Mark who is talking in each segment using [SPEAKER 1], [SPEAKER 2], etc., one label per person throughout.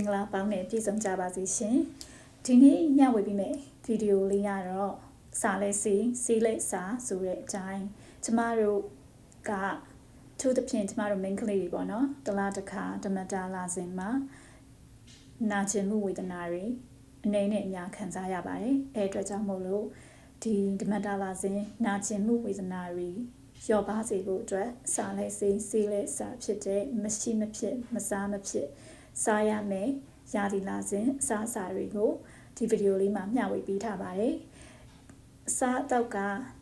[SPEAKER 1] င်္ဂလာပေါင်းနဲ့ပြည့်စုံကြပါစေရှင်ဒီနေ့ညဝေပြီးမယ်ဗီဒီယိုလေးကတော့စာလဲစီစီးလက်စာဆိုတဲ့အတိုင်းကျမတို့ကသူသဖြင့်ကျမတို့ main ကလေးတွေပေါ့နော်တလားတစ်ခါဓမ္မတာလာစဉ်မှာနာကျင်မှုဝေဒနာတွေအနေနဲ့အများခံစားရပါတယ်အဲအတွက်ကြောင့်မို့လို့ဒီဓမ္မတာလာစဉ်နာကျင်မှုဝေဒနာတွေရောပါစေဖို့အတွက်စာလဲစီစီးလက်စာဖြစ်တဲ့မရှိမဖြစ်မစားမဖြစ် စားရမယ်ရာသီလာစဉ်အစားအစာတွေကိုဒီဗီဒီယိုလေးမှာမျှဝေပေးထားပါတယ်အစားအသောက်က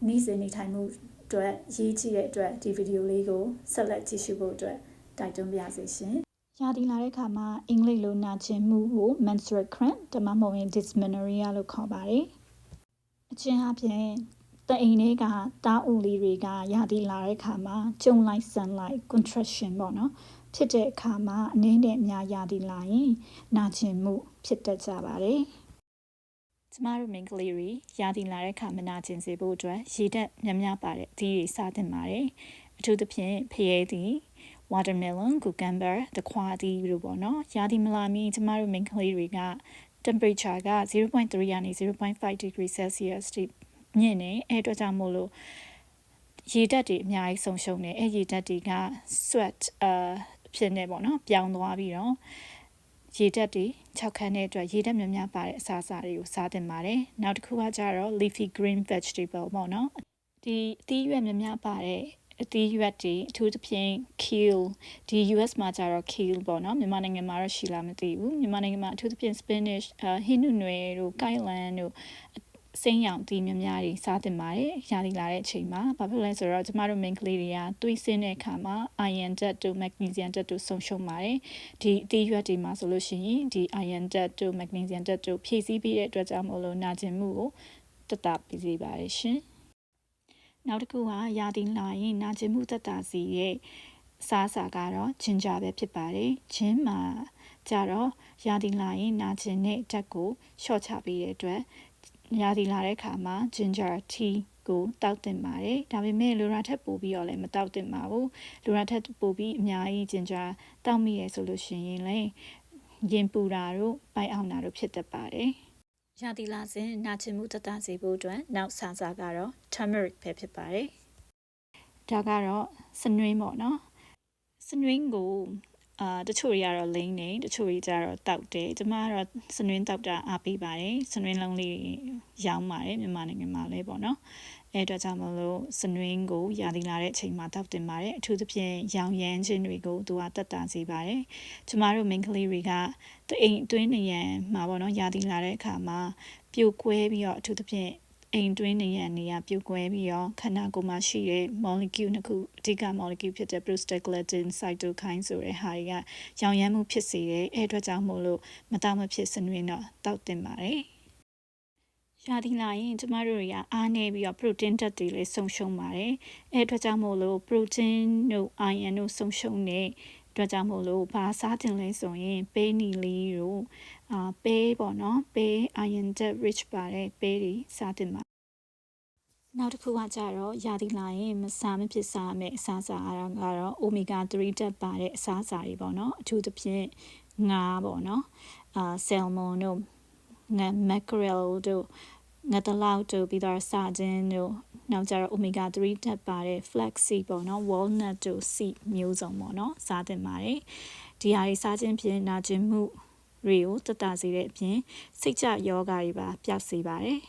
[SPEAKER 1] နေ့စဉ်နေထိုင်မှုအတွက်ရေးကြည့်တဲ့အတွက်ဒီဗီဒီယိုလေးကိုဆက်လက်ကြည့်ရှုဖို့အတွက်တိုက်တွန်းပါရစေရှင်ရာသီလာတဲ့ခါမှာအင်္ဂလိပ်လိုနာကျင်မှုကို menstrual cramp ဒါမှမဟုတ်ရင် dysmenorrhea လို့ခေါ်ပါတယ်အချင်းအပြင်တအိမ်လေးကတားအူလေးတွေကရာသီလာတဲ့ခါမှာကျုံလိုက်ဆန်လိုက် contraction ပေါ့နော် ဖြစ်တဲ့အခါမှာအနည်းနဲ့အများရသည်လာရင်နာကျင်မှု ဖြစ်တတ်ကြပါတယ်။ကျမတို့မိန်းကလေးတွေရာသီလာတဲ့အခါမနာကျင်စေဖို့အတွက်ရေဓာတ်များများပါတဲ့အသီးတွေစားသင့်ပါတယ်။အထူးသဖြင့်ဖရဲသီး watermelon, cucumber, တခွာသီးတို့ပေါ့နော်။ရာသီမလာမီကျမတို့မိန်းကလေးတွေက temperature က0.3ရာနေ0.5 degree celsius တိမြင့်နေအဲ့အတွက်ကြောင့်မို့လို့ရေဓာတ်တွေအများကြီးဆုံးရှုံးနေအဲ့ရေဓာတ်တွေက sweat အာ ဖြစ်နေပေါ့နော်ပြောင်းသွားပြီးတော့ရေဓာတ်တွေ၆ခန်းတဲ့အတွက်ရေဓာတ်များများပါတဲ့အစားအစာတွေကိုစားသင့်ပါတယ်နောက်တစ်ခုကကျတော့ leafy green vegetable ပေါ့နော်ဒီအသီးရွက်များများပါတဲ့အသီးရွက်တွေအထူးသဖြင့် kale ဒီ US မှာကျတော့ kale ပေါ့နော်မြန်မာနိုင်ငံမှာတော့ရှိလားမသိဘူးမြန်မာနိုင်ငံမှာအထူးသဖြင့် Spanish ဟင်းနုနွယ်တို့ kailan တို့ စိမ်းရောင်တီးများများတွေစားတင်ပါတယ်ရာသီလာတဲ့အချိန်မှာဘာဖြစ်လဲဆိုတော့ကျမတို့ main ကလေးတွေကသွေးဆင်းတဲ့အခါမှာ iron ဓာတ်တို့ magnesium ဓာတ်တို့ဆုံးရှုံးပါတယ်ဒီအသီးရွက်တွေမှာဆိုလို့ရှိရင်ဒီ iron ဓာတ်တို့ magnesium ဓာတ်တို့ဖြည့်ဆည်းပေးတဲ့အတွက်ကြောင့်မို့လို့နာကျင်မှုကိုတတပေးစေပါတယ်ရှင်နောက်တစ်ခုကရာသီလာရင်နာကျင်မှုသက်သာစေရဲ့စားစာကတော့ဂျင်ဂျာပဲဖြစ်ပါတယ်ဂျင်းမှာကြတော့ရာသီလာရင်နာကျင်တဲ့ဓာတ်ကိုရှော့ချပေးတဲ့အတွက် ရာသီလာတဲ့အခါမှာ ginger tea ကိုတောက်တင်ပါတယ်ဒါပေမဲ့လိုရာထက်ပိုပြီးတော့လည်းမတောက်တင်ပါဘူးလိုရာထက်ပိုပြီးအများကြီး ginger တောက်မိရဆိုလို့ရှိရင်လည်းရင်ပူတာတို့ပိုက်အောင်တာတို့ဖြစ်တတ်ပါတယ်ရာသီလာစဉ်နာကျင်မှုသက်သာစေဖို့အတွက်နောက်ဆာစာကတော့ turmeric ပဲဖြစ်ပါတယ်ဒါကတော့စနွင်းပေါ့နော်စနွင်းကို အာတချို့တွေကတော့လိမ့်နေတချို့တွေကျတော့တောက်တယ်ကျမကတော့စနွင်းတောက်တာအားပေးပါတယ်စနွင်းလုံးလေးရောင်းပါတယ်မြန်မာနိုင်ငံမှာလည်းပေါ့နော်အဲအတွက်ကြောင့်မလို့စနွင်းကိုရာသီလာတဲ့အချိန်မှာတောက်တင်ပါတယ်အထူးသဖြင့်ရောင်ရမ်းခြင်းတွေကိုသူကတက်တာစေပါတယ်ကျမတို့ main ကလေးတွေကတအိမ်အတွင်းနေရန်မှာပေါ့နော်ရာသီလာတဲ့အခါမှာပြိုကွဲပြီးတော့အထူးသဖြင့် အိမ်တွင်းနေရနေရပြုတ်ကွဲပြီးတော့ခန္ဓာကိုယ်မှာရှိတဲ့ molecule နှစ်ခုအဓိက molecule ဖြစ်တဲ့ prostaglandin cytokine ဆိုတဲ့ဟာတွေကရောင်ရမ်းမှုဖြစ်စေတယ်အဲအတွက်ကြောင့်မို့လို့မတောက်မဖြစ်စနွင်းတော့တောက်တင်ပါတယ်ရာသီလာရင်ကျမတို့တွေကအားနေပြီးတော့ protein ဓာတ်တွေလည်းဆုံးရှုံးပါတယ်အဲအတွက်ကြောင့်မို့လို့ protein တို့ iron တို့ဆုံးရှုံးတဲ့ အတွက်ကြောင့်မို့လို့ဘာစားတင်လဲဆိုရင်ပေးနီလေးတို့အာပေးပေါ့နော်ပေး iron dead rich ပါတဲ့ပေးတွေစားတင်ပါနောက်တစ်ခုကကြတော့ရာသီလာရင်မစားမဖြစ်စားမယ့်အစားအစာအရာကတော့ omega 3ဓာတ်ပါတဲ့အစားအစာတွေပေါ့နော်အထူးသဖြင့်ငါးပေါ့နော်အာ salmon တို့ငါ mackerel တို့ ငါတလောက်တို့ပြီးတော့စာချင်းတို့နောက်ကြတော့ omega 3ဓာတ်ပါတဲ့ flax seed ပေါ့နော် walnut တို့ seed မျိုးစုံပေါ့နော်စားသင့်ပါတယ်ဒီဟာတွေစားခြင်းဖြင့်နာကျင်မှုတွေကိုတက်တာစေတဲ့အပြင်စိတ်ကြယောဂါတွေပါပျောက်စေပါတယ်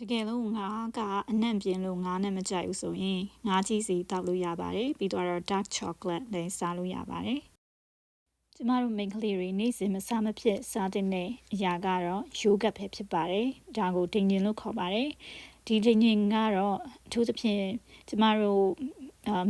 [SPEAKER 1] တကယ်လို့ငါးကအနံ့ပြင်းလို့ငါးနဲ့မကြိုက်ဘူးဆိုရင်ငါးကြီးစီတောက်လို့ရပါတယ်ပြီးတော့ dark chocolate လည်းစားလို့ရပါတယ် ကျမတို့မိန်းကလေးတွေနေ့စဉ်မစားမဖြစ်စားတဲ့အရာကတော့ယိုဂတ်ပဲဖြစ်ပါတယ်ဒါကိုဒိန်ဂျင်လို့ခေါ်ပါတယ်ဒီဒိန်ဂျင်ကတော့အထူးသဖြင့်ကျမတို့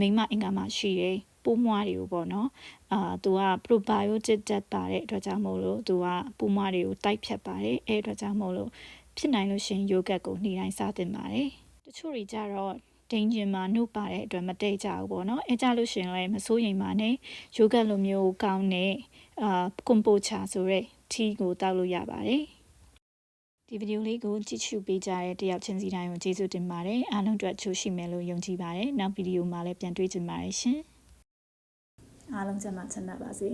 [SPEAKER 1] မိန်းမအင်္ဂါမှာရှိတဲ့ပိုးမွားတွေကိုပေါ့နော်အာသူက probiotic တက်ပါတဲ့အတွက်ကြောင့်မို့လို့သူကပိုးမွားတွေကိုတိုက်ဖြတ်ပါတယ်အဲအတွက်ကြောင့်မို့လို့ဖြစ်နိုင်လို့ရှင်ယိုဂတ်ကိုနှီးတိုင်းစားသင့်ပါတယ်တချို့တွေကြတော့ ဒိန်ဂျင်မှာနှုတ်ပါတဲ့အတွက်မတိတ်ကြဘူးပေါ့နော်အဲကြလို့ရှင်လည်းမစိုးရိမ်ပါနဲ့ယိုဂတ်လိုမျိုးကောင်းတဲ့အာကွန်ပိုချာဆိုတဲ့ထီးကိုတောက်လို့ရပါတယ်ဒီဗီဒီယိုလေးကိုကြည့်ရှုပေးကြတဲ့တယောက်ချင်းစီတိုင်းကိုကျေးဇူးတင်ပါတယ်အားလုံးအတွက်ချိုးရှိမယ်လို့ယုံကြည်ပါတယ်နောက်ဗီဒီယိုမှာလည်းပြန်တွေ့ကြပါရရှင်အားလုံးကျမချမ်းသာပါစေ